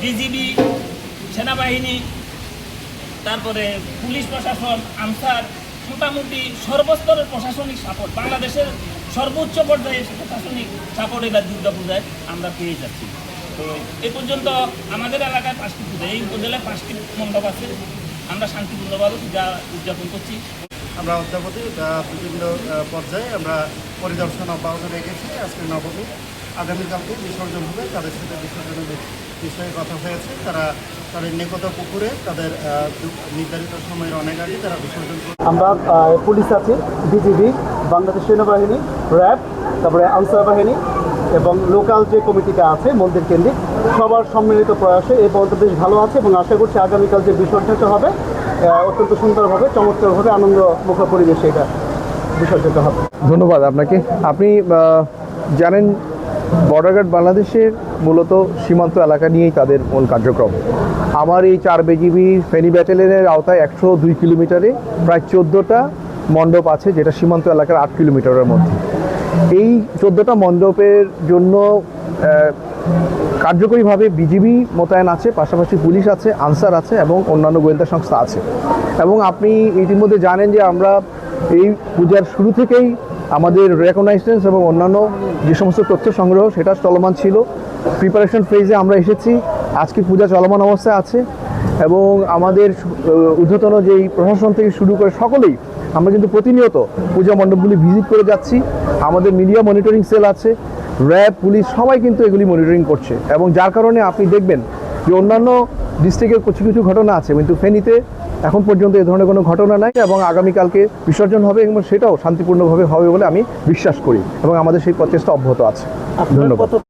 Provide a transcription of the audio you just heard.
BGB সেনাবাহিনী তারপরে police প্রশাসন আনসার মোটামুটি সর্বস্তরের প্রশাসনিক সাপোর্ট বাংলাদেশের সর্বোচ্চ পর্যায়ে প্রশাসনিক সাপোর্ট এবার দুর্গাপূজায় আমরা পেয়ে যাচ্ছি। তো এ পর্যন্ত আমাদের এলাকায় পাঁচটি পূজা, এই উপজেলায় পাঁচটি মণ্ডপ আছে। আমরা শান্তিপূর্ণভাবে পূজা উদযাপন করছি। আমরা অদ্যাবধি বিভিন্ন পর্যায়ে আমরা পরিদর্শন অব্যাহত রেখেছি আজকে নবমী। আগামীকালকে বিসর্জন হবে। তাদের সাথে বিসর্জনের বি- বিষয়ে কথা হয়েছে। তারা তাদের নিকট পুকুরে তাদের নির্ধারিত সময়ের অনেক আগে তারা বিসর্জন আমরা পুলিশ আছে বিজিবি বাংলাদেশ সেনাবাহিনী র্যাব তারপরে আনসার বাহিনী এবং লোকাল যে কমিটিটা আছে মন্দির কেন্দ্রিক সবার সম্মিলিত প্রয়াসে এই পর্যন্ত বেশ ভালো আছে এবং আশা করছি আগামীকাল যে বিসর্জিত হবে অত্যন্ত সুন্দরভাবে চমৎকারভাবে আনন্দ মুখ পরিবেশে এটা বিসর্জিত হবে। ধন্যবাদ আপনাকে। আপনি জানেন বর্ডার গার্ড বাংলাদেশের মূলত সীমান্ত এলাকা নিয়েই তাদের মূল কার্যক্রম। আমার এই চার বেজিবি ফেনী ব্যাটালিয়নের আওতায় একশো দুই কিলোমিটারে, প্রায় চোদ্দোটা মণ্ডপ আছে যেটা সীমান্ত এলাকার আট কিলোমিটারের মধ্যে। এই চোদ্দোটা মণ্ডপের জন্য কার্যকরীভাবে বিজিবি মোতায়েন আছে, পাশাপাশি পুলিশ আছে, আনসার আছে এবং অন্যান্য গোয়েন্দা সংস্থা আছে। এবং আপনি ইতিমধ্যে জানেন যে আমরা এই পূজার শুরু থেকেই আমাদের রেকগনাইজেন্স এবং অন্যান্য যে সমস্ত তথ্য সংগ্রহ, সেটা চলমান ছিল। প্রিপারেশন ফেজে আমরা এসেছি। আজকে পূজা চলমান অবস্থায় আছে এবং আমাদের ঊর্ধ্বতন যেই প্রশাসন থেকে শুরু করে সকলেই, আমরা কিন্তু প্রতিনিয়ত পূজা মণ্ডপগুলি ভিজিট করে যাচ্ছি। আমাদের মিডিয়া মনিটরিং সেল আছে র্যাব পুলিশ সবাই কিন্তু এগুলি মনিটরিং করছে। এবং যার কারণে আপনি দেখবেন যে অন্যান্য ডিস্ট্রিক্টের কিছু কিছু ঘটনা আছে, কিন্তু ফেনীতে এখন পর্যন্ত এ ধরনের কোনো ঘটনা নাই এবং আগামীকালকে বিসর্জন হবে এবং সেটাও শান্তিপূর্ণভাবে হবে বলে আমি বিশ্বাস করি এবং আমাদের সেই প্রচেষ্টা অব্যাহত আছে। ধন্যবাদ।